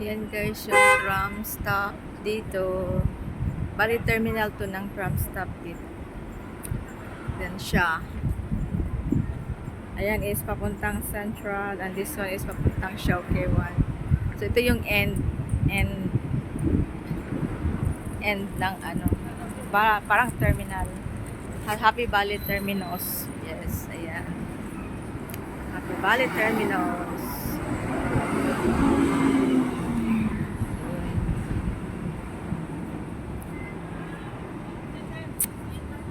Yan guys, yung tram stop dito. Bali terminal to ng tram stop dito. Yan siya. Ayan is papuntang Central and this one is papuntang 1. So ito yung end end end ng ano para, parang terminal. Ha- Happy Valley Terminus. Yes, ayan. Happy Valley Terminus.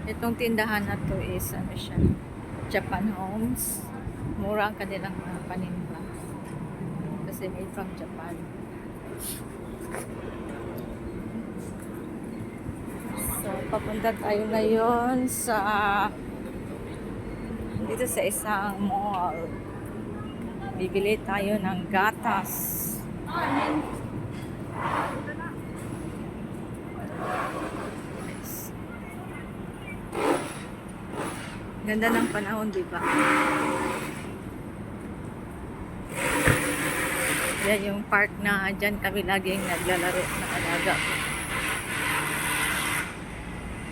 Itong tindahan na to is ano siya, Japan Homes. Mura ang kanilang mga paninda. Kasi made from Japan. So, papunta tayo ngayon sa dito sa isang mall. Bibili tayo ng gatas. Yes. Ganda ng panahon, di ba? Yan yung park na dyan kami laging naglalaro na alaga.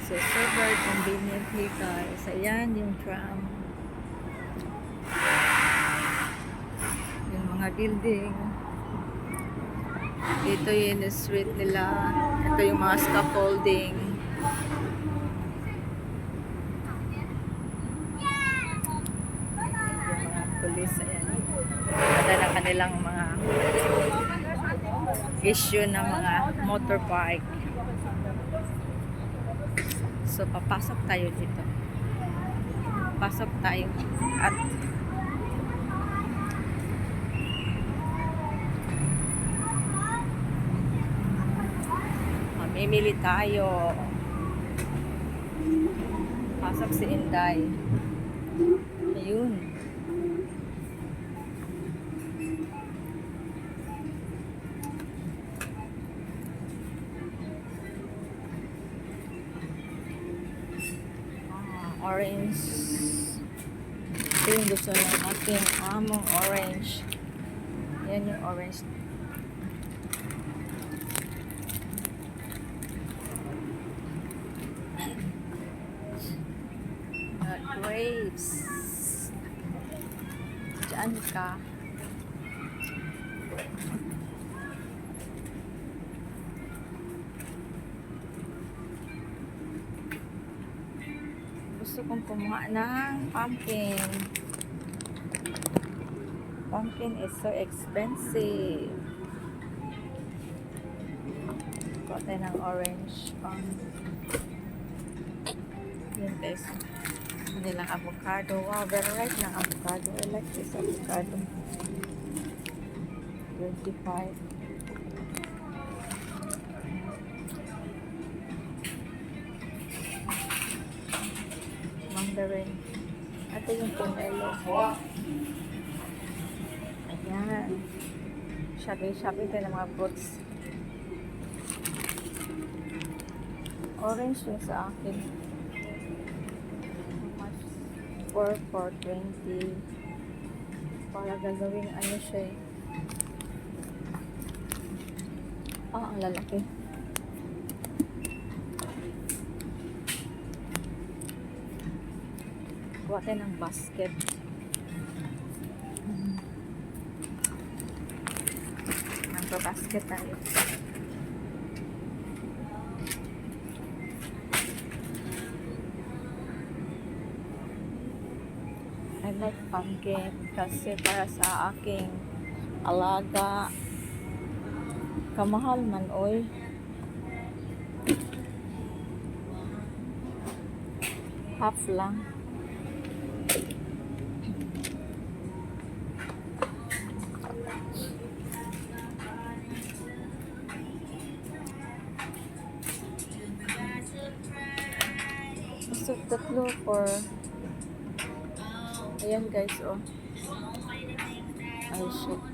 So, super convenient here guys. Ayan yung tram. Yung mga building. Ito yung street nila. Ito yung mga scaffolding. Yung mga police. Ayan. Ada na kanilang mga issue ng mga motorbike. So, papasok tayo dito. Pasok tayo. At mamimili tayo. Pasok si Inday. Ayun. Orange. Ito yung gusto ng aking among orange. Yan yung orange. Uh, grapes. Diyan ka. Gusto kong kumuha ng pumpkin. Pumpkin is so expensive. Kuha tayo ng orange pang yun guys. Kanilang avocado. Wow, very ripe ng avocado. I like this avocado. 25. Mandarin. Ito yung pomelo. Ayan. Shopping-shopping tayo ng mga fruits. Orange yung sa akin. Much? 4 for 20. Para gagawing ano siya eh. Ah, ang lalaki. Kuha tayo ng basket. Nagpa-basket tayo. I like pumpkin kasi para sa aking alaga kamahal man oy half lang so tatlo for ayan guys oh. Ay shit